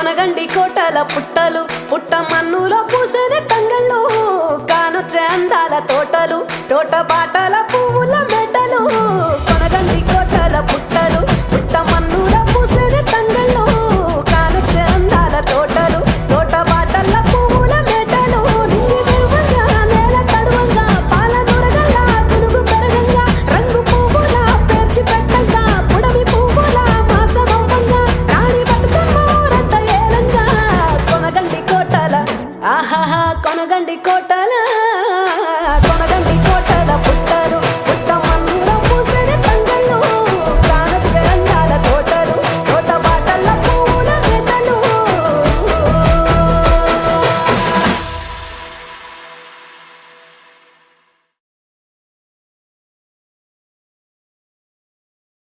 కొనగండి కోటల పుట్టలు పుట్ట మన్నులో పూసిన తంగళ్ళు కానొచ్చే అందాల తోటలు తోట బాటల పువ్వుల మెటలు. కొనగండి కోటలా.